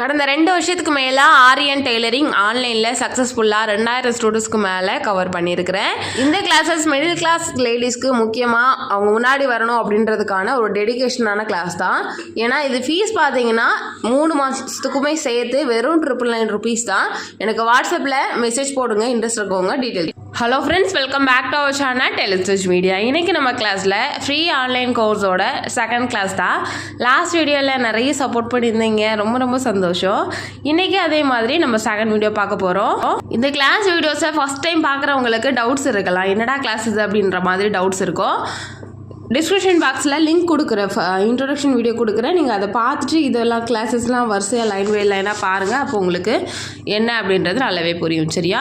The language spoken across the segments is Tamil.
கடந்த ரெண்டு வருஷத்துக்கு மேலே ஆரியன் டெய்லரிங் ஆன்லைனில் சக்ஸஸ்ஃபுல்லாக ரெண்டாயிரம் ஸ்டூடெண்ட்ஸ்க்கு மேலே கவர் பண்ணியிருக்கிறேன். இந்த கிளாஸஸ் மிடில் கிளாஸ் லேடிஸ்க்கு முக்கியமாக அவங்க முன்னாடி வரணும் அப்படின்றதுக்கான ஒரு டெடிகேஷனான கிளாஸ் தான். ஏன்னா இது ஃபீஸ் பார்த்தீங்கன்னா மூணு மாதத்துக்குமே சேர்த்து வெறும் ட்ரிபிள் நைன் ருபீஸ் தான். எனக்கு வாட்ஸ்அப்பில் மெசேஜ் போடுங்க இன்ட்ரெஸ்ட் இருக்கவங்க detail hello friends welcome back to our channel டெலிஸ்டிச் media இன்றைக்கி நம்ம கிளாஸில் ஃப்ரீ ஆன்லைன் கோர்ஸோட செகண்ட் கிளாஸ் தான். லாஸ்ட் வீடியோவில் நிறைய சப்போர்ட் பண்ணியிருந்தீங்க. ரொம்ப ரொம்ப சந்தோஷம். இன்றைக்கி அதே மாதிரி நம்ம செகண்ட் வீடியோ பார்க்க போகிறோம் இந்த கிளாஸ் வீடியோஸை ஃபஸ்ட் டைம் பார்க்குறவங்களுக்கு டவுட்ஸ் இருக்கலாம். என்னடா கிளாஸஸ் அப்படின்ற மாதிரி டவுட்ஸ் இருக்கும். டிஸ்கிரிப்ஷன் பாக்ஸில் லிங்க் கொடுக்குறேன் இன்ட்ரொடக்ஷன் வீடியோ கொடுக்குறேன். நீங்கள் அதை பார்த்துட்டு இதெல்லாம் கிளாஸஸ்லாம் வரிசையாக லைன் பை லைனாக பாருங்கள் அப்போ உங்களுக்கு என்ன அப்படின்றது நல்லாவே புரியும் சரியா?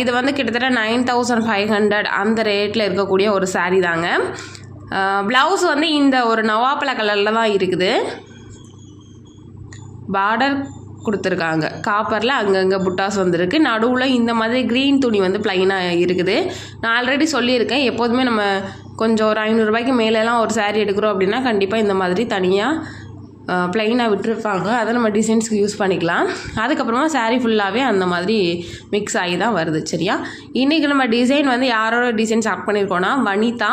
இது வந்து கிட்டத்தட்ட நைன் தௌசண்ட் ஃபைவ் ஹண்ட்ரட் அந்த ரேட்டில் இருக்கக்கூடிய ஒரு சாரீ தாங்க. ப்ளவுஸ் வந்து இந்த ஒரு நவாப்பழ கலரில் தான் இருக்குது. பார்டர் கொடுத்துருக்காங்க. காப்பரில் அங்கங்கே புட்டாஸ் வந்திருக்கு. நடுவில் இந்த மாதிரி க்ரீன் துணி வந்து ப்ளைனாக இருக்குது. நான் ஆல்ரெடி சொல்லியிருக்கேன். எப்போதுமே நம்ம கொஞ்சம் ஒரு ஐநூறுரூபாய்க்கு மேலெலாம் ஒரு சேரீ எடுக்கிறோம் அப்படின்னா கண்டிப்பாக இந்த மாதிரி தனியாக ப்ளைனாக விட்டுருப்பாங்க. அதை நம்ம டிசைன்ஸ்க்கு யூஸ் பண்ணிக்கலாம். அதுக்கப்புறமா saree ஃபுல்லாகவே அந்த மாதிரி மிக்ஸ் ஆகி தான் வருது. சரியா? இன்றைக்கி நம்ம டிசைன் வந்து யாரோட டிசைன் ஸ்டார்ட் பண்ணியிருக்கோன்னா வனிதா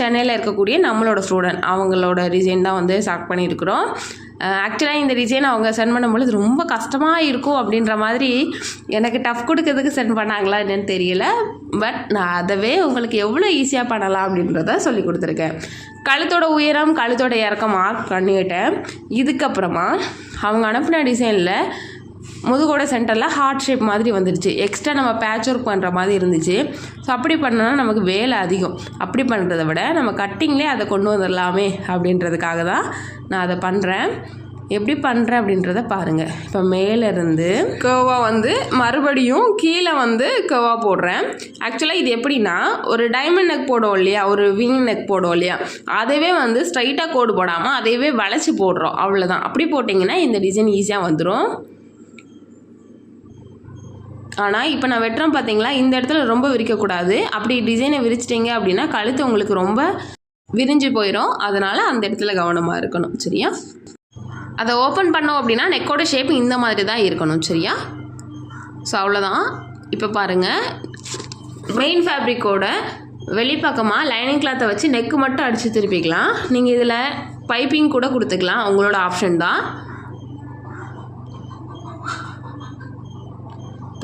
சென்னையில் இருக்கக்கூடிய நம்மளோட ஸ்டூடெண்ட் அவங்களோட டிசைன் தான் வந்து ஸ்டார்ட் பண்ணியிருக்கிறோம். ஆக்சுவலாக இந்த டிசைன் அவங்க சென்ட் பண்ணும்பொழுது ரொம்ப கஷ்டமாக இருக்கும் அப்படின்ற மாதிரி எனக்கு டஃப் கொடுக்கறதுக்கு சென்ட் பண்ணாங்களா என்னன்னு தெரியல. பட் நான் அதவே உங்களுக்கு எவ்வளோ ஈஸியாக பண்ணலாம் அப்படின்றத சொல்லி கொடுத்துருக்கேன். கழுத்தோட உயரம் கழுத்தோட இறக்கம் மார்க் பண்ணிவிட்டேன் இதுக்கப்புறமா அவங்க அனுப்பின டிசைனில் முதுகோட சென்டரில் ஹார்ட் ஷேப் மாதிரி வந்துருச்சு. எக்ஸ்ட்ரா நம்ம பேட்ச் ஒர்க் பண்ணுற மாதிரி இருந்துச்சு. ஸோ அப்படி பண்ணோன்னா நமக்கு வேலை அதிகம். அப்படி பண்ணுறத விட நம்ம கட்டிங்லேயே அதை கொண்டு வந்துடலாமே அப்படின்றதுக்காக தான் நான் அதை பண்ணுறேன் எப்படி பண்ணுறேன் அப்படின்றத பாருங்கள் இப்போ மேலேருந்து கோவா வந்து மறுபடியும் கீழே வந்து கோவா போடுறேன். ஆக்சுவலாக இது எப்படின்னா ஒரு டைமண்ட் நெக் போடுவோம் இல்லையா? ஒரு விங் நெக் போடுவோம் இல்லையா? அதவே வந்து ஸ்ட்ரைட்டாக கோடு போடாமல் அதையவே வளைச்சி போடுறோம். அவ்வளோதான் அப்படி போட்டிங்கன்னா இந்த டிசைன் ஈஸியாக வந்துடும் ஆனால் இப்போ நான் வெட்டுறேன் பார்த்தீங்களா இந்த இடத்துல ரொம்ப விரிக்கக்கூடாது. அப்படி டிசைனை விரிச்சிட்டிங்க அப்படின்னா கழுத்து உங்களுக்கு ரொம்ப விரிஞ்சு போயிடும் அதனால் அந்த இடத்துல கவனமாக இருக்கணும் சரியா? அதை ஓப்பன் பண்ணோம் அப்படின்னா நெக்கோட ஷேப் இந்த மாதிரி தான் இருக்கணும் சரியா? ஸோ அவ்வளோதான் இப்போ பாருங்கள் மெயின் ஃபேப்ரிக்கோட வெளிப்பக்கமாக லைனிங் கிளாத்தை வச்சு நெக்கு மட்டும் அடித்து திருப்பிக்கலாம். நீங்கள் இதில் பைப்பிங் கூட கொடுத்துக்கலாம். உங்களோட ஆப்ஷன் தான்.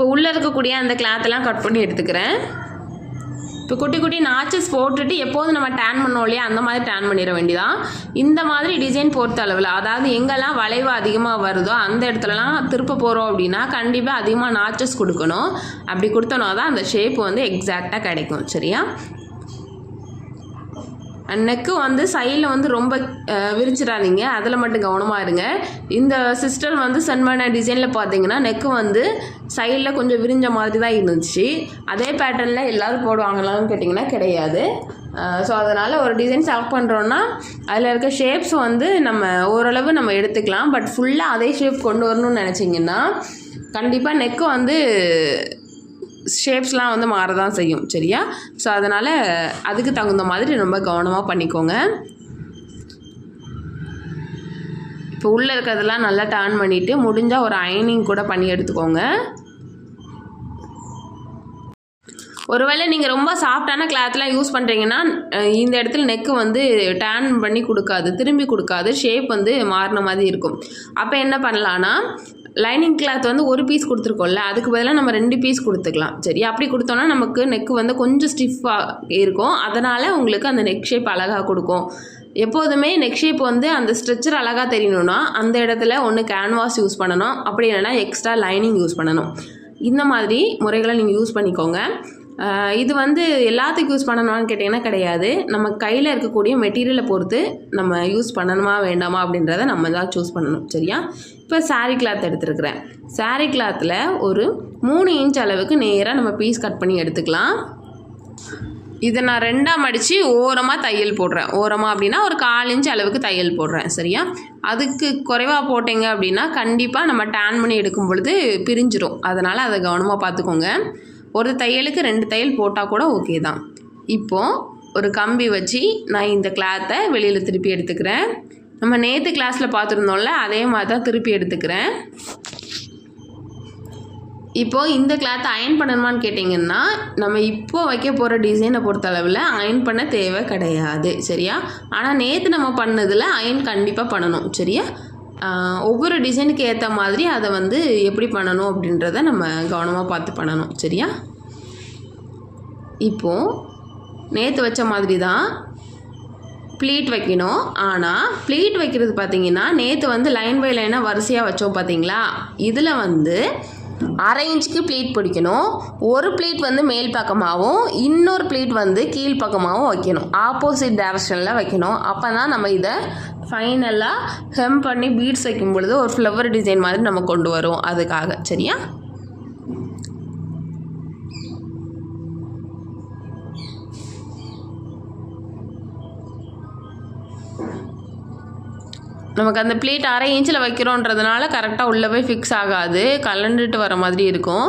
இப்போ உள்ளே இருக்கக்கூடிய அந்த கிளாத்தெல்லாம் கட் பண்ணி எடுத்துக்கிறேன். இப்போ குட்டி குட்டி நாச்சஸ் போட்டுட்டு எப்போதும் நம்ம டேன் பண்ணோம் இல்லையா? அந்த மாதிரி டேன் பண்ணிட வேண்டியதான் இந்த மாதிரி டிசைன் பொறுத்த அளவில் அதாவது எங்கெல்லாம் வளைவு அதிகமாக வருதோ அந்த இடத்துலலாம் திருப்ப போகிறோம் அப்படின்னா கண்டிப்பாக அதிகமாக நாச்சஸ் கொடுக்கணும். அப்படி கொடுத்தோன்னா தான் அந்த ஷேப் வந்து எக்ஸாக்டாக கிடைக்கும் சரியா? நெக்கு வந்து சைடில் வந்து ரொம்ப விரிச்சிடாதீங்க. அதில் மட்டும் கவனமாக இருங்க. இந்த சிஸ்டர் வந்து சென்ட் பண்ண டிசைனில் பார்த்தீங்கன்னா நெக்கு வந்து சைடில் கொஞ்சம் விரிஞ்ச மாதிரி தான் இருந்துச்சு. அதே பேட்டர்னில் எல்லோரும் போடுவாங்களான்னு கேட்டிங்கன்னா கிடையாது. ஸோ அதனால் ஒரு டிசைன் செலக்ட் பண்ணுறோன்னா அதில் இருக்க ஷேப்ஸ் வந்து நம்ம ஓரளவு நம்ம எடுத்துக்கலாம். பட் ஃபுல்லாக அதே ஷேப் கொண்டு வரணும்னு நினச்சிங்கன்னா கண்டிப்பாக நெக்கு வந்து ஷேப்ஸ்லாம் வந்து மாற தான் செய்யும் சரியா? ஸோ அதனால் அதுக்கு தகுந்த மாதிரி ரொம்ப கவனமாக பண்ணிக்கோங்க. இப்போ உள்ளே இருக்கிறதெல்லாம் நல்லா டர்ன் பண்ணிவிட்டு முடிஞ்சால் ஒரு அயனிங் கூட பண்ணி எடுத்துக்கோங்க. ஒருவேளை நீங்கள் ரொம்ப சாஃப்டான கிளாத்லாம் யூஸ் பண்ணுறீங்கன்னா இந்த இடத்துல நெக்கு வந்து டேன் பண்ணி கொடுக்காது திரும்பி கொடுக்காது ஷேப் வந்து மாறின மாதிரி இருக்கும். அப்போ என்ன பண்ணலான்னா லைனிங் கிளாத் வந்து ஒரு பீஸ் கொடுத்துருக்கோம்ல அதுக்கு பதிலாக நம்ம ரெண்டு பீஸ் கொடுத்துக்கலாம். சரி அப்படி கொடுத்தோன்னா நமக்கு நெக்கு வந்து கொஞ்சம் ஸ்டிஃபாக இருக்கும். அதனால் உங்களுக்கு அந்த நெக் ஷேப் அழகாக கொடுக்கும். எப்போதுமே நெக் ஷேப் வந்து அந்த ஸ்ட்ரெச்சர் அழகாக தெரியணும்னா அந்த இடத்துல ஒன்று கேன்வாஸ் யூஸ் பண்ணணும். அப்படி இல்லைன்னா எக்ஸ்ட்ரா லைனிங் யூஸ் பண்ணணும். இந்த மாதிரி முறைகளை நீங்கள் யூஸ் பண்ணிக்கோங்க. இது வந்து எல்லாத்துக்கும் யூஸ் பண்ணணுமான்னு கேட்டிங்கன்னா கிடையாது. நம்ம கையில் இருக்கக்கூடிய மெட்டீரியலை பொறுத்து நம்ம யூஸ் பண்ணணுமா வேண்டாமா அப்படின்றத நம்ம தான் சூஸ் பண்ணணும் சரியா? இப்போ சாரீ கிளாத் எடுத்துருக்குறேன். சாரீ கிளாத்தில் ஒரு மூணு இன்ச் அளவுக்கு நேராக நம்ம பீஸ் கட் பண்ணி எடுத்துக்கலாம். இதை நான் ரெண்டாக மடித்து ஓரமாக தையல் போடுறேன். ஓரமாக அப்படின்னா ஒரு கால் இன்ச் அளவுக்கு தையல் போடுறேன் சரியா? அதுக்கு குறைவாக போட்டீங்க அப்படின்னா கண்டிப்பாக நம்ம டேன் பண்ணி எடுக்கும் பொழுது பிரிஞ்சிடும் அதனால் அதை கவனமாக பார்த்துக்கோங்க. ஒரு தையலுக்கு ரெண்டு தையல் போட்டால் கூட ஓகே தான். இப்போது ஒரு கம்பி வச்சு நான் இந்த கிளாத்தை வெளியில் திருப்பி எடுத்துக்கிறேன். நம்ம நேற்று கிளாஸில் பார்த்துருந்தோம்ல அதே மாதிரி தான் திருப்பி எடுத்துக்கிறேன். இப்போ இந்த கிளாத்தை அயன் பண்ணணுமான்னு கேட்டிங்கன்னா நம்ம இப்போ வைக்க போகிற டிசைனை பொறுத்தளவில் அயன் பண்ண தேவை கிடையாது சரியா? ஆனால் நேற்று நம்ம பண்ணதில் அயன் கண்டிப்பாக பண்ணணும் சரியா? ஒவ்வொரு டிசைனுக்கு ஏற்ற மாதிரி அதை வந்து எப்படி பண்ணணும் அப்படின்றத நம்ம கவனமாக பார்த்து பண்ணணும். சரியா? இப்போது நேற்று வச்ச மாதிரி தான் ப்ளீட் வைக்கணும். ஆனால் ப்ளீட் வைக்கிறது பார்த்தீங்கன்னா நேற்று வந்து லைன் பை லைனாக வரிசையாக வச்சோம் பார்த்தீங்களா இதில் வந்து அரை இன்ச்சுக்கு ப்ளீட் பிடிக்கணும். ஒரு ப்ளீட் வந்து மேல் பக்கமாகவும் இன்னொரு ப்ளீட் வந்து கீழ் பக்கமாகவும் வைக்கணும். ஆப்போசிட் டைரக்ஷனில் வைக்கணும். அப்போ தான் நம்ம இதை ஃபைனலாக ஹெம் பண்ணி பீட்ஸ் வைக்கும் பொழுது ஒரு ஃப்ளவர் டிசைன் மாதிரி நம்ம கொண்டு வரும் அதுக்காக. சரியா? நமக்கு அந்த பிளேட் அரை இன்ச்சில் வைக்கிறோன்றதுனால கரெக்டாக உள்ளே போய் ஃபிக்ஸ் ஆகாது. கலண்டுட்டு வர மாதிரி இருக்கும்.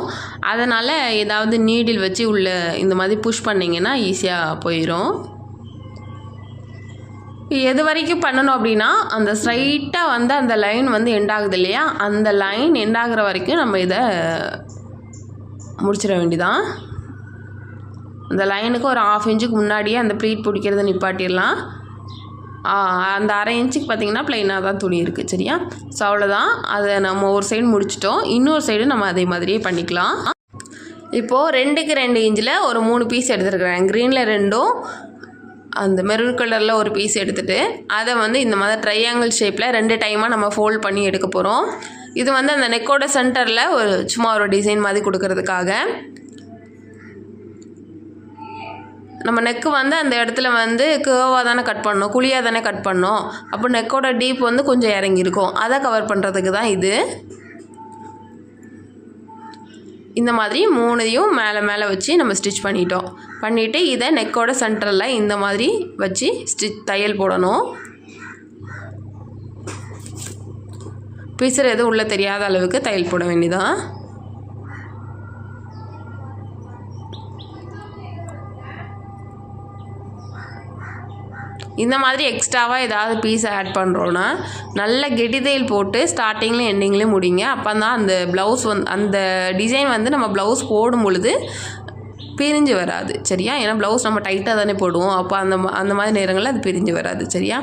அதனால் ஏதாவது நீடில் வச்சு உள்ளே இந்த மாதிரி புஷ் பண்ணிங்கன்னா ஈஸியாக போயிடும் எது வரைக்கும் பண்ணணும் அப்படின்னா அந்த ஸ்ட்ரைட்டாக வந்து அந்த லைன் வந்து எண்ட் ஆகுது இல்லையா? அந்த லைன் எண்ட் ஆகிற வரைக்கும் நம்ம இதை முடிச்சிட வேண்டிதான். அந்த லைனுக்கு ஒரு ஆஃப் இன்ச்சுக்கு முன்னாடியே அந்த ப்ளீட் பிடிக்கிறத நிப்பாட்டிடலாம். அந்த அரை இன்ச்சுக்கு பார்த்தீங்கன்னா ப்ளைனாக தான் துணி இருக்குது சரியா? ஸோ அவ்வளோதான் அதை நம்ம ஒரு சைடு முடிச்சிட்டோம். இன்னொரு சைடு நம்ம அதே மாதிரியே பண்ணிக்கலாம். இப்போது ரெண்டுக்கு ரெண்டு இன்ச்சில் ஒரு மூணு பீஸ் எடுத்துருக்குறேன். க்ரீனில் ரெண்டும் அந்த மெரூன் கலரில் ஒரு பீஸ் எடுத்துகிட்டு அதை வந்து இந்த மாதிரி ட்ரையாங்கிள் ஷேப்பில் ரெண்டு டைமாக நம்ம ஃபோல்ட் பண்ணி எடுக்க போகிறோம் இது வந்து அந்த நெக்கோட சென்டரில் ஒரு சும்மா ஒரு டிசைன் மாதிரி கொடுக்கறதுக்காக. நம்ம நெக்கு வந்து அந்த இடத்துல வந்து கேர்வாக தானே கட் பண்ணோம் குழியாக தானே கட் பண்ணோம். அப்போ நெக்கோட டீப் வந்து கொஞ்சம் இறங்கியிருக்கும். அதை கவர் பண்ணுறதுக்கு தான் இது. இந்த மாதிரி மூணையும் மேலே மேலே வச்சு நம்ம ஸ்டிச் பண்ணிட்டோம். பண்ணிவிட்டு இதை நெக்கோட சென்டரில் இந்த மாதிரி வச்சு ஸ்டிச் தையல் போடணும். பிசுறு எதுவும் உள்ளே தெரியாத அளவுக்கு தையல் போட வேண்டியதான் இந்த மாதிரி எக்ஸ்ட்ராவாக ஏதாவது பீஸ் ஆட் பண்ணுறோன்னா நல்ல கெட்டிதையல் போட்டு ஸ்டார்டிங்லேயும் எண்டிங்லேயும் முடிங்க. அப்போ தான் அந்த ப்ளவுஸ் வந்து அந்த டிசைன் வந்து நம்ம ப்ளவுஸ் போடும் பொழுது பிரிஞ்சு வராது சரியா? ஏன்னா ப்ளவுஸ் நம்ம டைட்டாக தானே போடுவோம். அப்போ அந்த அந்த மாதிரி நேரங்களில் அது பிரிஞ்சு வராது சரியா?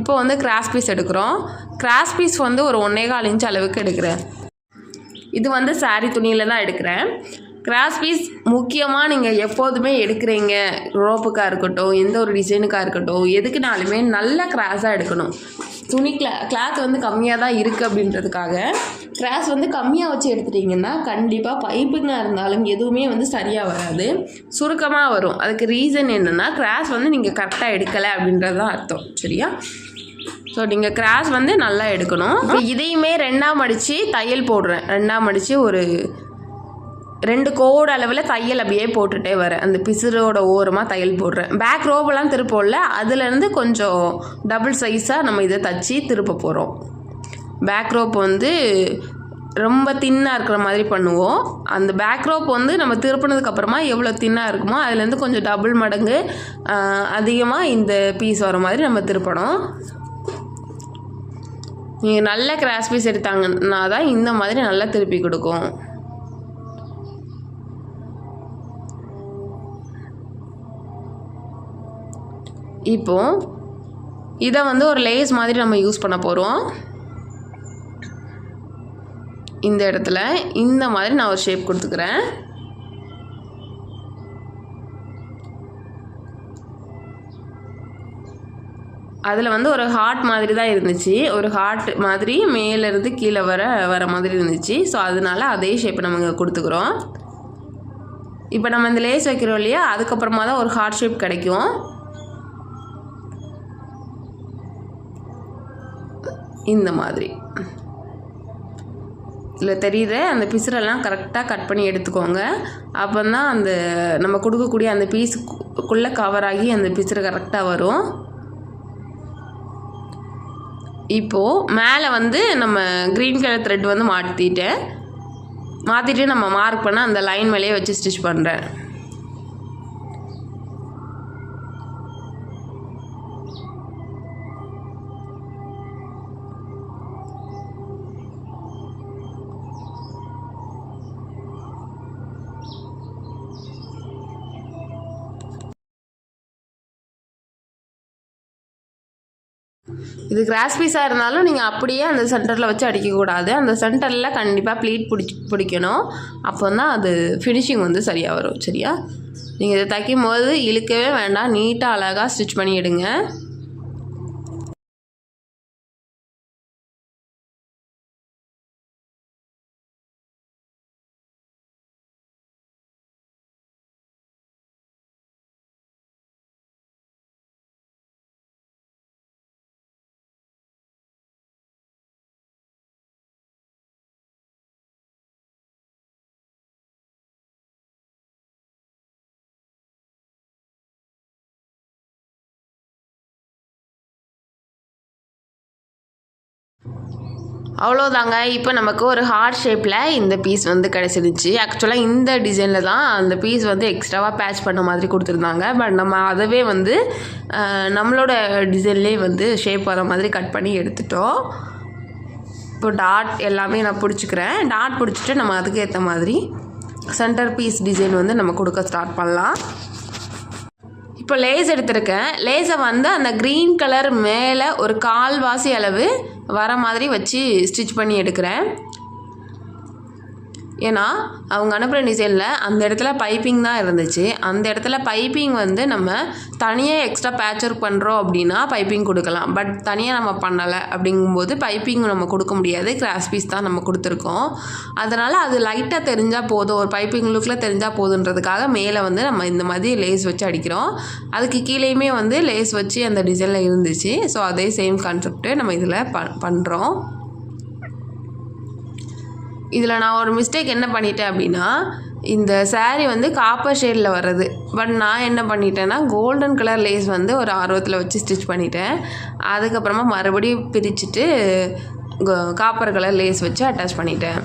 இப்போ வந்து கிராஸ் பீஸ் எடுக்கிறோம். கிராஸ் பீஸ் வந்து ஒரு ஒன்றே கால் இன்ச் அளவுக்கு எடுக்கிறேன். இது வந்து சாரீ துணியில் தான் எடுக்கிறேன். கிராஸ் பீஸ் முக்கியமாக நீங்கள் எப்போதுமே எடுக்கிறீங்க. ரோப்புக்காக இருக்கட்டும் எந்த ஒரு டிசைனுக்காக இருக்கட்டும் எதுக்குனாலுமே நல்ல கிராஸாக எடுக்கணும். துணி கிளா கிளாத் வந்து கம்மியாக தான் இருக்குது அப்படின்றதுக்காக கிராஸ் வந்து கம்மியாக வச்சு எடுத்துட்டிங்கன்னா கண்டிப்பாக பைப்புங்காக இருந்தாலும் எதுவுமே வந்து சரியாக வராது. சுருக்கமாக வரும். அதுக்கு ரீசன் என்னென்னா கிராஸ் வந்து நீங்கள் கரெக்டாக எடுக்கலை அப்படின்றது தான் அர்த்தம். சரியா? ஸோ நீங்கள் கிராஸ் வந்து நல்லா எடுக்கணும். இதையுமே ரெண்டாக மடித்து தையல் போடுறேன். ரெண்டாக மடித்து ஒரு ரெண்டு கோவோட அளவில் தையல் அப்படியே போட்டுட்டே வரேன் அந்த பிசுரோட ஓரமாக தையல் போடுறேன். பேக் ரோபெல்லாம் திருப்போம்ல அதுலேருந்து கொஞ்சம் டபுள் சைஸாக நம்ம இதை தச்சு திருப்ப போகிறோம் பேக் ரோப் வந்து ரொம்ப தின்னாக இருக்கிற மாதிரி பண்ணுவோம். அந்த பேக் ரோப் வந்து நம்ம திருப்பினதுக்கப்புறமா எவ்வளோ தின்னாக இருக்குமோ அதுலேருந்து கொஞ்சம் டபுள் மடங்கு அதிகமாக இந்த பீஸ் வர மாதிரி நம்ம திருப்பணும். நீங்கள் நல்ல கிராஸ் பீஸ் எடுத்தாங்கன்னா தான் இந்த மாதிரி நல்லா திருப்பி கொடுக்கும். இப்போ இதை வந்து ஒரு லேஸ் மாதிரி நம்ம யூஸ் பண்ண போகிறோம் இந்த இடத்துல இந்த மாதிரி நான் ஒரு ஷேப் கொடுத்துக்கிறேன். அதில் வந்து ஒரு ஹார்ட் மாதிரி தான் இருந்துச்சு. ஒரு ஹார்ட் மாதிரி மேலேருந்து கீழே வர வர மாதிரி இருந்துச்சு. ஸோ அதனால அதே ஷேப்பை நம்ம கொடுத்துக்குறோம். இப்போ நம்ம இந்த லேஸ் வைக்கிறோம் இல்லையா? அதுக்கப்புறமா தான் ஒரு ஹார்ட் ஷேப் கிடைக்கும். இந்த மாதிரி. இதில் தெரியுற அந்த பிசுரெல்லாம் கரெக்டாக கட் பண்ணி எடுத்துக்கோங்க. அப்போ தான் அந்த நம்ம கொடுக்கக்கூடிய அந்த பீஸுக்குள்ளே கவர் ஆகி அந்த பிசுறு கரெக்டாக வரும். இப்போது மேலே வந்து நம்ம க்ரீன் கலர் த்ரெட் வந்து மாட்டிட்டேன் மாற்றிட்டு நம்ம மார்க் பண்ண அந்த லைன் மேலேயே வச்சு ஸ்டிச் பண்ணுறேன் இது கிராஸ் பீஸாக இருந்தாலும் நீங்கள் அப்படியே அந்த சென்டரில் வச்சு அடிக்கக்கூடாது அந்த சென்டரில் கண்டிப்பாக ப்ளீட் பிடிச்சி பிடிக்கணும். அப்போ தான் அது ஃபினிஷிங் வந்து சரியாக வரும். சரியா? நீங்கள் இதை தைக்கும் போது இழுக்கவே வேண்டாம். நீட்டாக அழகாக ஸ்டிச் பண்ணி எடுங்க அவ்வளோதாங்க இப்போ நமக்கு ஒரு ஹார்ட் ஷேப்பில் இந்த பீஸ் வந்து கிடச்சிருச்சு ஆக்சுவலாக இந்த டிசைனில் தான் அந்த பீஸ் வந்து எக்ஸ்ட்ராவாக பேட்ச் பண்ண மாதிரி கொடுத்துருந்தாங்க. பட் நம்ம அதவே வந்து நம்மளோட டிசைன்லேயே வந்து ஷேப் வர மாதிரி கட் பண்ணி எடுத்துட்டோம். இப்போ டாட் எல்லாமே நான் பிடிச்சிக்கிறேன். டாட் பிடிச்சிட்டு நம்ம அதுக்கு ஏற்ற மாதிரி சென்டர் பீஸ் டிசைன் வந்து நம்ம கொடுக்க ஸ்டார்ட் பண்ணலாம். இப்போ லேஸ் எடுத்திருக்கேன். லேஸை வந்து அந்த க்ரீன் கலர் மேலே ஒரு கால்வாசி அளவு வர மாதிரி வச்சு ஸ்டிச் பண்ணி எடுக்கிறேன். ஏன்னா அவங்க அனுப்புகிற டிசைனில் அந்த இடத்துல பைப்பிங் தான் இருந்துச்சு. அந்த இடத்துல பைப்பிங் வந்து நம்ம தனியாக எக்ஸ்ட்ரா பேட்ச் ஒர்க் பண்ணுறோம் அப்படின்னா பைப்பிங் கொடுக்கலாம். பட் தனியாக நம்ம பண்ணலை அப்படிங்கும்போது பைப்பிங் நம்ம கொடுக்க முடியாது. கிராஸ் பீஸ் தான் நம்ம கொடுத்துருக்கோம். அதனால் அது லைட்டாக தெரிஞ்சால் போதும். ஒரு பைப்பிங் லுக்கில் தெரிஞ்சால் போதுன்றதுக்காக மேலே வந்து நம்ம இந்த மாதிரி லேஸ் வச்சு அடிக்கிறோம். அதுக்கு கீழேயுமே வந்து லேஸ் வச்சு அந்த டிசைனில் இருந்துச்சு. ஸோ அதே சேம் கான்செப்ட்டு நம்ம இதில் ப பண்ணுறோம் இதில் நான் ஒரு மிஸ்டேக் என்ன பண்ணிட்டேன் அப்படின்னா இந்த saree வந்து காப்பர் ஷேடில் வர்றது. பட் நான் என்ன பண்ணிட்டேன்னா கோல்டன் கலர் லேஸ் வந்து ஒரு ஆர்வத்தில் வச்சு ஸ்டிச் பண்ணிட்டேன். அதுக்கப்புறமா மறுபடியும் பிரிச்சுட்டு காப்பர் கலர் லேஸ் வச்சு அட்டாச் பண்ணிட்டேன்.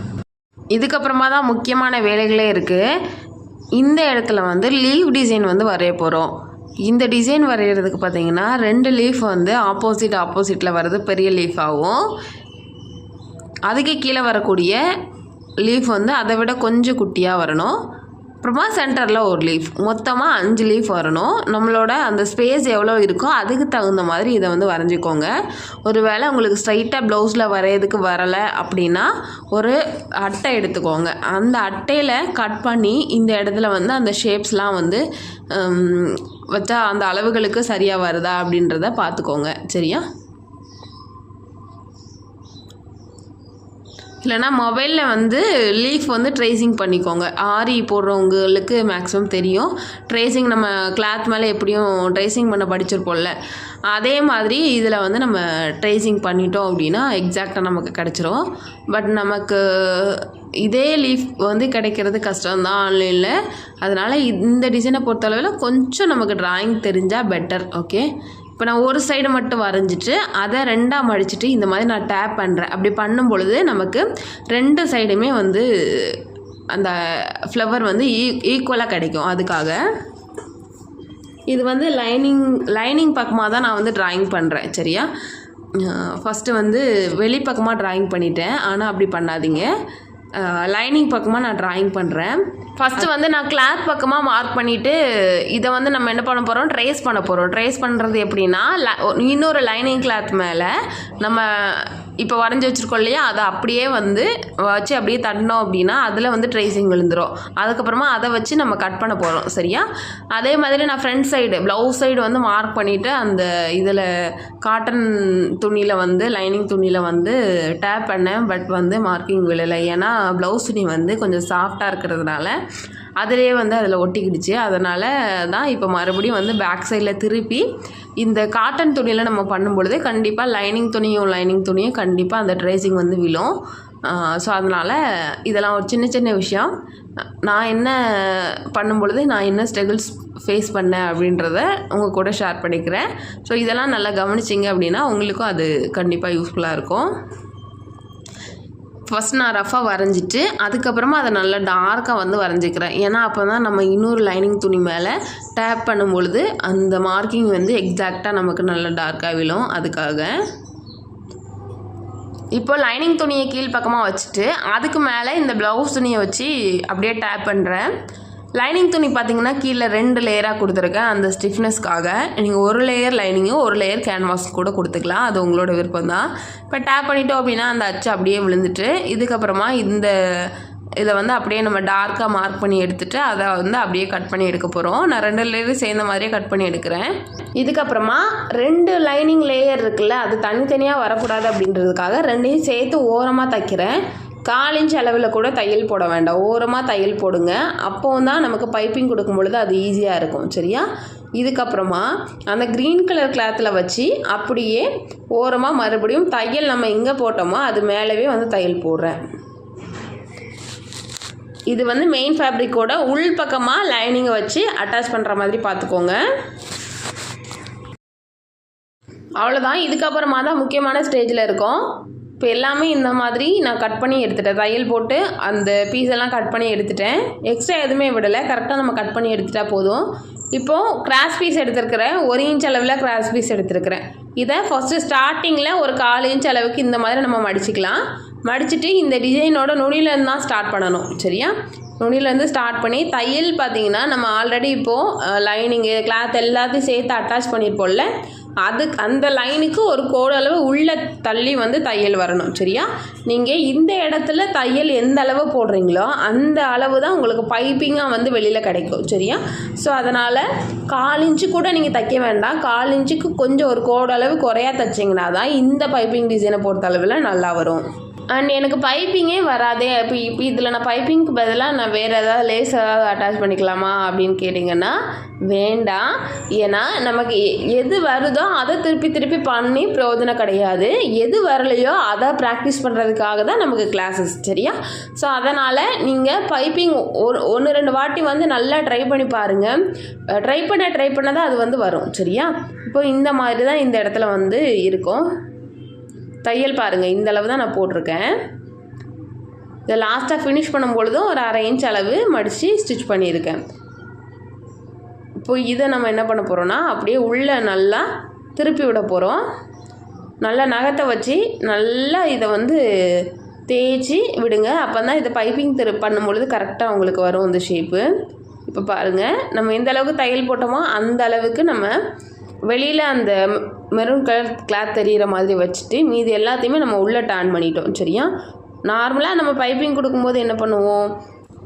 இதுக்கப்புறமா தான் முக்கியமான வேலைகளே இருக்குது இந்த இடத்துல வந்து லீவ் டிசைன் வந்து வரைய போகிறோம் இந்த டிசைன் வரைகிறதுக்கு பார்த்தீங்கன்னா ரெண்டு லீஃப் வந்து ஆப்போசிட் ஆப்போசிட்டில் வர்றது பெரிய லீஃபாகவும் அதுக்கு கீழே வரக்கூடிய லீஃப் வந்து அதை விட கொஞ்சம் குட்டியாக வரணும். அப்புறமா சென்டரில் ஒரு லீஃப் மொத்தமாக அஞ்சு லீஃப் வரணும். நம்மளோட அந்த ஸ்பேஸ் எவ்வளோ இருக்கோ அதுக்கு தகுந்த மாதிரி இதை வந்து வரைஞ்சிக்கோங்க. ஒருவேளை உங்களுக்கு ஸ்ட்ரைட்டாக ப்ளவுஸில் வரையறதுக்கு வரலை அப்படின்னா ஒரு அட்டை எடுத்துக்கோங்க. அந்த அட்டையில் கட் பண்ணி இந்த இடத்துல வந்து அந்த ஷேப்ஸ்லாம் வந்து வச்சா அந்த அளவுகளுக்கு சரியாக வருதா அப்படின்றத பார்த்துக்கோங்க. சரியா? இல்லைனா மொபைலில் வந்து லீஃப் வந்து ட்ரேசிங் பண்ணிக்கோங்க. ஆரி போடுறவங்களுக்கு மேக்ஸிமம் தெரியும். ட்ரேசிங் நம்ம கிளாத் மேலே எப்படியும் ட்ரேசிங் பண்ண படிச்சிருப்போம்ல. அதே மாதிரி இதில் வந்து நம்ம ட்ரேசிங் பண்ணிட்டோம் அப்படின்னா எக்ஸாக்டாக நமக்கு கிடச்சிரும். பட் நமக்கு இதே லீஃப் வந்து கிடைக்கிறது கஷ்டம்தான் ஆன்லைனில் அதனால் இந்த டிசைனை பொறுத்தளவில் கொஞ்சம் நமக்கு ட்ராயிங் தெரிஞ்சால் பெட்டர் ஓகே இப்போ நான் ஒரு சைடு மட்டும் வரைஞ்சிட்டு அதை ரெண்டாக மடிச்சிட்டு இந்த மாதிரி நான் டேப் பண்ணுறேன் அப்படி பண்ணும் பொழுது நமக்கு ரெண்டு சைடுமே வந்து அந்த ஃப்ளவர் வந்து e-, ஈ ஈக்குவலாக கிடைக்கும். அதுக்காக இது வந்து லைனிங் லைனிங் பக்கமாக தான் நான் வந்து ட்ராயிங் பண்ணுறேன் சரியா? ஃபஸ்ட்டு வந்து வெளிப்பக்கமாக ட்ராயிங் பண்ணிட்டேன். ஆனால் அப்படி பண்ணாதீங்க. லைனிங் பக்கமாக நான் டிராயிங் பண்ணுறேன் ஃபஸ்ட்டு வந்து நான் கிளாத் பக்கமாக மார்க் பண்ணிவிட்டு இதை வந்து நம்ம என்ன பண்ண போகிறோம் ட்ரேஸ் பண்ண போகிறோம் ட்ரேஸ் பண்ணுறது எப்படின்னா இன்னொரு லைனிங் கிளாத் மேலே நம்ம இப்போ வரைஞ்சி வச்சுருக்கோம் இல்லையா? அதை அப்படியே வந்து வச்சு அப்படியே தட்டினோம் அப்படின்னா அதில் வந்து ட்ரேசிங் விழுந்துரும். அதுக்கப்புறமா அதை வச்சு நம்ம கட் பண்ண போகிறோம் சரியா? அதே மாதிரி நான் ஃப்ரண்ட் சைடு ப்ளவுஸ் சைடு வந்து மார்க் பண்ணிவிட்டு அந்த இதில் காட்டன் துணியில் வந்து லைனிங் துணியில் வந்து டேப் பண்ணேன். பட் வந்து மார்க்கிங் விழலை. ஏன்னா ப்ளவுஸ் துணி வந்து கொஞ்சம் சாஃப்டாக இருக்கிறதுனால அதிலே வந்து அதில் ஒட்டிக்கிடுச்சு. அதனால் தான் இப்போ மறுபடியும் வந்து பேக் சைடில் திருப்பி இந்த காட்டன் துணியில் நம்ம பண்ணும்பொழுது கண்டிப்பாக லைனிங் துணியும் லைனிங் துணியும் கண்டிப்பாக அந்த ட்ரேசிங் வந்து விழும். ஸோ அதனால் இதெல்லாம் ஒரு சின்ன சின்ன விஷயம். நான் என்ன பண்ணும்பொழுது நான் என்ன ஸ்ட்ரகிள்ஸ் ஃபேஸ் பண்ணேன் அப்படின்றத உங்கள் கூட ஷேர் பண்ணிக்கிறேன். ஸோ இதெல்லாம் நல்லா கவனிச்சிங்க அப்படின்னா உங்களுக்கும் அது கண்டிப்பாக யூஸ்ஃபுல்லாக இருக்கும். ஃபஸ்ட் நான் ரஃபாக வரைஞ்சிட்டு அதுக்கப்புறமா அதை நல்லா டார்க்காக வந்து வரைஞ்சிக்கிறேன். ஏன்னா அப்போ தான் நம்ம இன்னொரு லைனிங் துணி மேலே டேப் பண்ணும் பொழுது அந்த மார்க்கிங் வந்து எக்ஸாக்டாக நமக்கு நல்லா டார்க்காக விழும். அதுக்காக இப்போ லைனிங் துணியை கீழ் பக்கமாக வச்சுட்டு அதுக்கு மேலே இந்த ப்ளவுஸ் துணியை வச்சு அப்படியே டேப் பண்ணுறேன் லைனிங் துணி பார்த்தீங்கன்னா கீழே ரெண்டு லேயராக கொடுத்துருக்கேன். அந்த ஸ்டிஃப்னஸ்க்காக நீங்கள் ஒரு லேயர் லைனிங்கும் ஒரு லேயர் கேன்வாஸ் கூட கொடுத்துக்கலாம். அது உங்களோட விருப்பம் தான் இப்போ டேப் பண்ணிட்டோம் அப்படின்னா அந்த அச்சு அப்படியே விழுந்துட்டு இதுக்கப்புறமா இந்த இதை வந்து அப்படியே நம்ம டார்க்காக மார்க் பண்ணி எடுத்துட்டு அதை வந்து அப்படியே கட் பண்ணி எடுக்க போகிறோம் நான் ரெண்டு லேயரும் சேர்ந்த மாதிரியே கட் பண்ணி எடுக்கிறேன். இதுக்கப்புறமா ரெண்டு லைனிங் லேயர் இருக்குல்ல அது தனித்தனியாக வரக்கூடாது அப்படின்றதுக்காக ரெண்டையும் சேர்த்து ஓரமாக தைக்கிறேன். கால் இன்ச் அளவில் கூட தையல் போட வேண்டாம். ஓரமாக தையல் போடுங்க. அப்போ தான் நமக்கு பைப்பிங் கொடுக்கும் பொழுது அது ஈஸியாக இருக்கும். சரியா? இதுக்கப்புறமா அந்த க்ரீன் கலர் கிளாத்தில் வச்சு அப்படியே ஓரமாக மறுபடியும் தையல் நம்ம எங்கே போட்டோமோ அது மேலவே வந்து தையல் போடுறேன். இது வந்து மெயின் ஃபேப்ரிக்கோட உள் பக்கமாக லைனிங்கை வச்சு அட்டாச் பண்ணுற மாதிரி பார்த்துக்கோங்க அவ்வளோதான் இதுக்கப்புறமா தான் முக்கியமான ஸ்டேஜில் இருக்கோம். இப்போ எல்லாமே இந்த மாதிரி நான் கட் பண்ணி எடுத்துட்டேன். தையல் போட்டு அந்த பீஸ் எல்லாம் கட் பண்ணி எடுத்துட்டேன். எக்ஸ்ட்ரா எதுவுமே விடலை. கரெக்டாக நம்ம கட் பண்ணி எடுத்துட்டா போதும். இப்போது கிராஸ் பீஸ் எடுத்துருக்கிறேன் ஒரு இன்ச் அளவில் கிராஸ் பீஸ் எடுத்துருக்கிறேன். இதை ஃபஸ்ட்டு ஸ்டார்டிங்கில் ஒரு கால் இன்ச் அளவுக்கு இந்த மாதிரி நம்ம மடிச்சுக்கலாம். மடிச்சுட்டு இந்த டிசைனோட நுனியிலேருந்து தான் ஸ்டார்ட் பண்ணணும். சரியா? நுனியிலேருந்து ஸ்டார்ட் பண்ணி தையல் பார்த்தீங்கன்னா நம்ம ஆல்ரெடி இப்போது லைனிங்கு கிளாத் எல்லாத்தையும் சேர்த்து அட்டாச் பண்ணியிருப்போம்ல. அதுக்கு அந்த லைனுக்கு ஒரு கோடு அளவு தள்ளி வந்து தையல் வரணும் சரியா? நீங்கள் இந்த இடத்துல தையல் எந்த அளவு போடுறீங்களோ அந்த அளவு தான் உங்களுக்கு பைப்பிங்காக வந்து வெளியில் கிடைக்கும் சரியா? ஸோ அதனால் கால் இன்ச்சு கூட நீங்கள் தைக்க வேண்டாம். கால் இன்ச்சுக்கு கொஞ்சம் ஒரு கோடு அளவு குறையா தைச்சிங்கன்னா தான் இந்த பைப்பிங் டிசைனை பொறுத்த அளவில் நல்லா வரும். அண்ட் எனக்கு பைப்பிங்கே வராதே. இப்போ இப்போ இதில் நான் பைப்பிங்க்கு பதிலாக நான் வேறு ஏதாவது லேஸ் ஏதாவது அட்டாச் பண்ணிக்கலாமா அப்படின்னு கேட்டிங்கன்னா வேண்டாம். ஏன்னா நமக்கு எ- எது வருதோ அதை திருப்பி திருப்பி பண்ணி பிரயோஜனம் கிடையாது. எது வரலையோ அதை ப்ராக்டிஸ் பண்ணுறதுக்காக தான் நமக்கு கிளாஸஸ் சரியா? ஸோ அதனால் நீங்கள் பைப்பிங் ஒரு ஒன்று ரெண்டு வாட்டி வந்து நல்லா ட்ரை பண்ணி பாருங்கள் ட்ரை பண்ண ட்ரை பண்ண தான் அது வந்து வரும் சரியா? இப்போ இந்த மாதிரி தான் இந்த இடத்துல வந்து இருக்கும். தையல் பாருங்கள் இந்த அளவு தான் நான் போட்டிருக்கேன். இதை லாஸ்ட்டாக ஃபினிஷ் பண்ணும்பொழுதும் ஒரு அரை இன்ச் அளவு மடித்து ஸ்டிச் பண்ணியிருக்கேன். இப்போ இதை நம்ம என்ன பண்ண போகிறோன்னா அப்படியே உள்ளே நல்லா திருப்பி விட போகிறோம் நல்லா நகத்தை வச்சு நல்லா இதை வந்து தேய்ச்சி விடுங்க. அப்போ தான் இதை பைப்பிங் திரு பண்ணும்பொழுது கரெக்டாக உங்களுக்கு வரும் இந்த ஷேப்பு இப்போ பாருங்கள் நம்ம எந்த அளவுக்கு தையல் போட்டோமோ அந்த அளவுக்கு நம்ம வெளியில் அந்த மெரூன் கலர் கிளாத் தெரிகிற மாதிரி வச்சுட்டு மீதி எல்லாத்தையுமே நம்ம உள்ளே டேன் பண்ணிட்டோம் சரியா? நார்மலாக நம்ம பைப்பிங் கொடுக்கும்போது என்ன பண்ணுவோம்?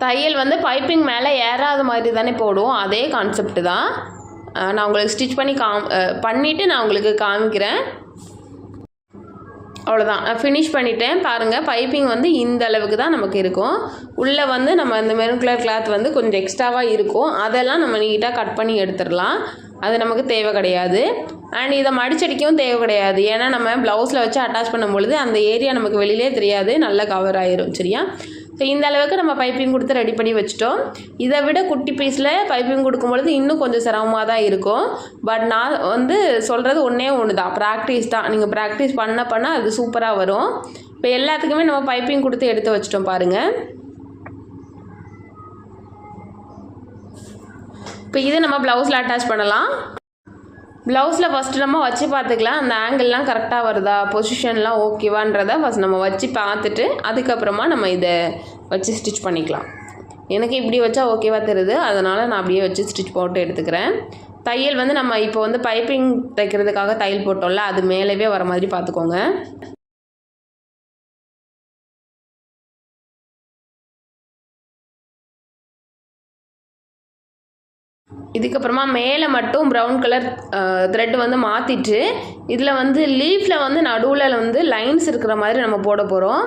தையல் வந்து பைப்பிங் மேலே ஏறாத மாதிரி தானே போடுவோம். அதே கான்செப்ட் தான். நான் உங்களுக்கு ஸ்டிச் பண்ணி காம் பண்ணிவிட்டு நான் உங்களுக்கு காமிக்கிறேன். அவ்வளோதான் நான் ஃபினிஷ் பண்ணிட்டேன். பாருங்கள் பைப்பிங் வந்து இந்த அளவுக்கு தான் நமக்கு இருக்கும். உள்ளே வந்து நம்ம அந்த மெரூன் கலர் கிளாத் வந்து கொஞ்சம் எக்ஸ்ட்ராவாக இருக்கும். அதெல்லாம் நம்ம நீட்டாக கட் பண்ணி எடுத்துடலாம். அது நமக்கு தேவை கிடையாது. அண்ட் இதை மடிச்சடிக்கவும் தேவை கிடையாது. ஏன்னா நம்ம ப்ளவுஸில் வச்சு அட்டாச் பண்ணும் பொழுது அந்த ஏரியா நமக்கு வெளியிலே தெரியாது. நல்லா கவர் ஆயிரும் சரியா? ஸோ இந்த அளவுக்கு நம்ம பைப்பிங் கொடுத்து ரெடி பண்ணி வச்சுட்டோம். இதை விட குட்டி பீஸில் பைப்பிங் கொடுக்கும்பொழுது இன்னும் கொஞ்சம் சிரமமாக தான் இருக்கும். பட் நான் வந்து சொல்கிறது ஒன்றே ஒன்று தான். ப்ராக்டிஸ் தான். நீங்கள் ப்ராக்டிஸ் பண்ண பண்ண அது சூப்பராக வரும். இப்போ எல்லாத்துக்குமே நம்ம பைப்பிங் கொடுத்து எடுத்து வச்சிட்டோம் பாருங்கள் இப்போ இதை நம்ம ப்ளவுஸில் அட்டாச் பண்ணலாம். ப்ளவுஸில் ஃபஸ்ட்டு நம்ம வச்சு பார்த்துக்கலாம். அந்த ஆங்கிள்லாம் கரெக்டாக வருதா? பொசிஷன்லாம் ஓகேவான்றதை ஃபஸ்ட் நம்ம வச்சு பார்த்துட்டு அதுக்கப்புறமா நம்ம இதை வச்சு ஸ்டிச் பண்ணிக்கலாம். எனக்கு இப்படி வச்சா ஓகேவா தெரியுது. அதனால் நான் அப்படியே வச்சு ஸ்டிச் போட்டு எடுத்துக்கிறேன். தையல் வந்து நம்ம இப்போ வந்து பைப்பிங் தைக்கிறதுக்காக தையல் போட்டோம்ல அது மேலவே வர மாதிரி பார்த்துக்கோங்க. இதுக்கப்புறமா மேலே மட்டும் ப்ரௌன் கலர் த்ரெட் வந்து மாற்றிட்டு இதில் வந்து லீஃபில் வந்து நடுவில் வந்து லைன்ஸ் இருக்கிற மாதிரி நம்ம போட போகிறோம்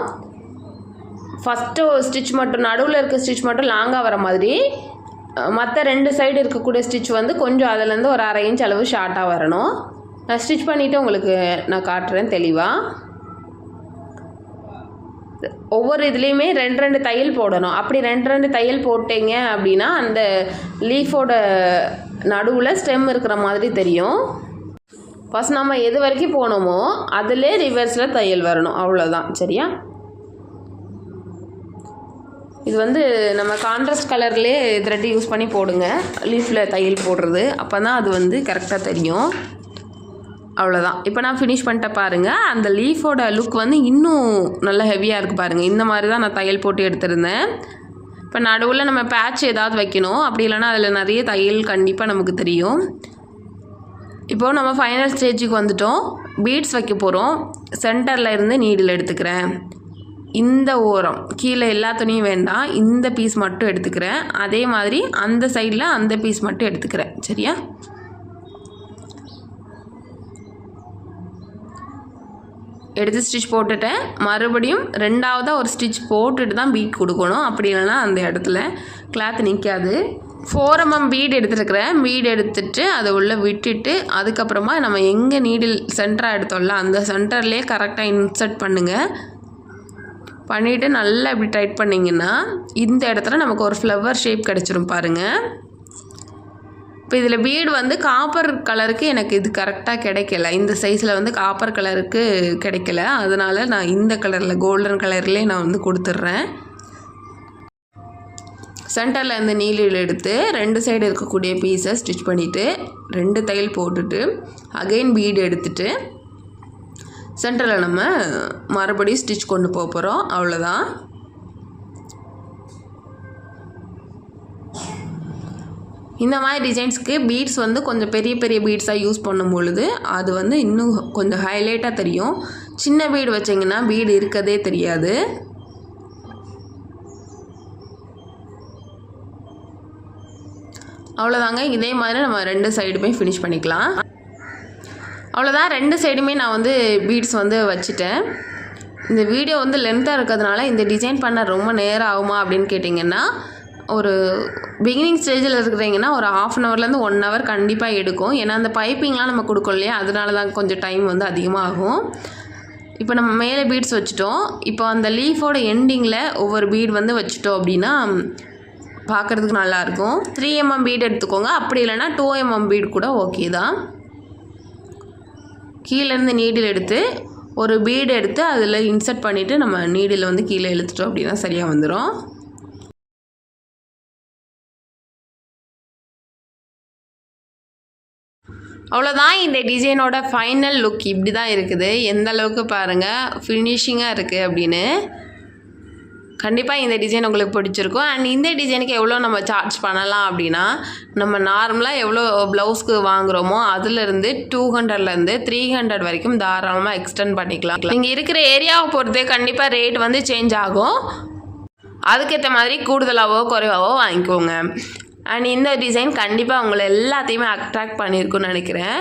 ஃபஸ்ட்டு ஸ்டிச் மட்டும் நடுவில் இருக்க ஸ்டிச் மட்டும் லாங்காக வர மாதிரி மற்ற ரெண்டு சைடு இருக்கக்கூடிய ஸ்டிச் வந்து கொஞ்சம் அதுலேருந்து ஒரு அரை இன்ச் அளவு ஷார்ட்டாக வரணும். நான் ஸ்டிச் பண்ணிவிட்டு உங்களுக்கு நான் காட்டுறேன் தெளிவாக ஒவ்வொரு இதுலேயுமே ரெண்டு ரெண்டு தையல் போடணும். அப்படி ரெண்டு ரெண்டு தையல் போட்டீங்க அப்படின்னா அந்த லீஃபோட நடுவில் ஸ்டெம் இருக்கிற மாதிரி தெரியும். ஃபஸ்ட் நம்ம எது வரைக்கும் போனோமோ அதிலே ரிவர்ஸில் தையல் வரணும். அவ்வளோதான் சரியா? இது வந்து நம்ம கான்ட்ராஸ்ட் கலர்லேயே த்ரெட் யூஸ் பண்ணி போடுங்க. லீஃபில் தையல் போடுறது. அப்போ தான் அது வந்து கரெக்டாக தெரியும். அவ்வளோதான் இப்போ நான் ஃபினிஷ் பண்ணிட்ட பாருங்கள் அந்த லீஃபோட லுக் வந்து இன்னும் நல்லா ஹெவியாக இருக்குது பாருங்கள் இந்த மாதிரி தான் நான் தையல் போட்டு எடுத்திருந்தேன். இப்போ நடுவில் நம்ம பேட்ச் ஏதாவது வைக்கணும். அப்படி இல்லைன்னா அதில் நிறைய தையல் கண்டிப்பாக நமக்கு தெரியும். இப்போது நம்ம ஃபைனல் ஸ்டேஜுக்கு வந்துட்டோம். பீட்ஸ் வைக்க போகிறோம் சென்டரில் இருந்து நீடில் எடுத்துக்கிறேன். இந்த ஓரம் கீழே எல்லா துணியும் வேண்டாம். இந்த பீஸ் மட்டும் எடுத்துக்கிறேன். அதே மாதிரி அந்த சைடில் அந்த பீஸ் மட்டும் எடுத்துக்கிறேன். சரியா? எடுத்து ஸ்டிச் போட்டுட்டேன். மறுபடியும் ரெண்டாவதாக ஒரு ஸ்டிச் போட்டுட்டு தான் பீட் கொடுக்கணும். அப்படி இல்லைன்னா அந்த இடத்துல கிளாத் நிற்காது ஃபோர் எம்எம் பீட் எடுத்துருக்கிறேன். பீட் எடுத்துட்டு அதை உள்ளே விட்டுட்டு அதுக்கப்புறமா நம்ம எங்கே நீடில் சென்டராக எடுத்தோம்ல அந்த சென்டர்லேயே கரெக்டாக இன்சர்ட் பண்ணுங்கள் பண்ணிவிட்டு நல்லா இப்படி டைட் பண்ணிங்கன்னா இந்த இடத்துல நமக்கு ஒரு ஃப்ளவர் ஷேப் கிடச்சிரும் பாருங்கள் இப்போ இதில் பீடு வந்து காப்பர் கலருக்கு எனக்கு இது கரெக்டாக கிடைக்கல. இந்த சைஸில் வந்து காப்பர் கலருக்கு கிடைக்கல. அதனால் நான் இந்த கலரில் கோல்டன் கலர்லேயே நான் வந்து கொடுத்துட்றேன். சென்டரில் இந்த நீலில் எடுத்து ரெண்டு சைடு இருக்கக்கூடிய பீஸை ஸ்டிச் பண்ணிவிட்டு ரெண்டு தையல் போட்டுட்டு அகைன் பீடு எடுத்துட்டு சென்டரில் நம்ம மறுபடியும் ஸ்டிச் கொண்டு போக போகிறோம் அவ்வளோதான் இந்த மாதிரி டிசைன்ஸ்க்கு பீட்ஸ் வந்து கொஞ்சம் பெரிய பெரிய பீட்ஸாக யூஸ் பண்ணும் பொழுது அது வந்து இன்னும் கொஞ்சம் ஹைலைட்டாக தெரியும். சின்ன பீடு வச்சிங்கன்னா பீடு இருக்கதே தெரியாது. அவ்வளோதாங்க இதே மாதிரி நம்ம ரெண்டு சைடுமே ஃபினிஷ் பண்ணிக்கலாம். அவ்வளோதான் ரெண்டு சைடுமே நான் வந்து பீட்ஸ் வந்து வச்சுட்டேன். இந்த வீடியோ வந்து லென்த்தாக இருக்கிறதுனால இந்த டிசைன் பண்ண ரொம்ப நேரம் ஆகுமா அப்படின்னு கேட்டிங்கன்னா ஒரு பிகினிங் ஸ்டேஜில் இருக்கிறீங்கன்னா ஒரு ஆஃப் அன் ஹவர்லேருந்து ஒன் ஹவர் கண்டிப்பாக எடுக்கும். ஏன்னா அந்த பைப்பிங்லாம் நம்ம கொடுக்கோம் இல்லையா? அதனால தான் கொஞ்சம் டைம் வந்து அதிகமாகும். இப்போ நம்ம மேலே பீட்ஸ் வச்சுட்டோம். இப்போ அந்த லீஃபோட எண்டிங்கில் ஒவ்வொரு பீட் வந்து வச்சுட்டோம் அப்படின்னா பார்க்குறதுக்கு நல்லாயிருக்கும் த்ரீ எம்எம் பீட் எடுத்துக்கோங்க. அப்படி இல்லைன்னா டூ எம்எம் பீட் கூட ஓகே தான். கீழேருந்து நீடில் எடுத்து ஒரு பீடு எடுத்து அதில் இன்சர்ட் பண்ணிவிட்டு நம்ம நீடில் வந்து கீழே இழுத்துட்டோம் அப்படின்னா சரியாக வந்துடும் அவ்வளோதான் இந்த டிசைனோட ஃபைனல் லுக் இப்படி தான் இருக்குது. எந்த அளவுக்கு பாருங்கள் ஃபினிஷிங்காக இருக்குது அப்படின்னு. கண்டிப்பாக இந்த டிசைன் உங்களுக்கு பிடிச்சிருக்கும். அண்ட் இந்த டிசைனுக்கு எவ்வளோ நம்ம சார்ஜ் பண்ணலாம் அப்படின்னா நம்ம நார்மலாக எவ்வளோ ப்ளவுஸ்க்கு வாங்குகிறோமோ அதுலேருந்து டூ ஹண்ட்ரட்லேருந்து த்ரீ ஹண்ட்ரட் வரைக்கும் தாராளமாக எக்ஸ்டெண்ட் பண்ணிக்கலாம். நீங்கள் இருக்கிற ஏரியாவை பொறுத்து கண்டிப்பாக ரேட் வந்து சேஞ்ச் ஆகும். அதுக்கேற்ற மாதிரி கூடுதலாகவோ குறைவாகவோ வாங்கிக்கோங்க. அண்ட் இந்த டிசைன் கண்டிப்பாக உங்களை எல்லாத்தையுமே அட்ராக்ட் பண்ணியிருக்குன்னு நினைக்கிறேன்.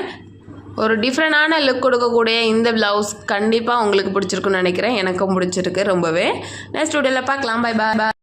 ஒரு டிஃப்ரெண்டான லுக் கொடுக்கக்கூடிய இந்த ப்ளவுஸ் கண்டிப்பாக உங்களுக்கு பிடிச்சிருக்குன்னு நினைக்கிறேன். எனக்கும் பிடிச்சிருக்கு ரொம்பவே. நெக்ஸ்ட் வீடியோவில் பார்க்கலாம். Bye bye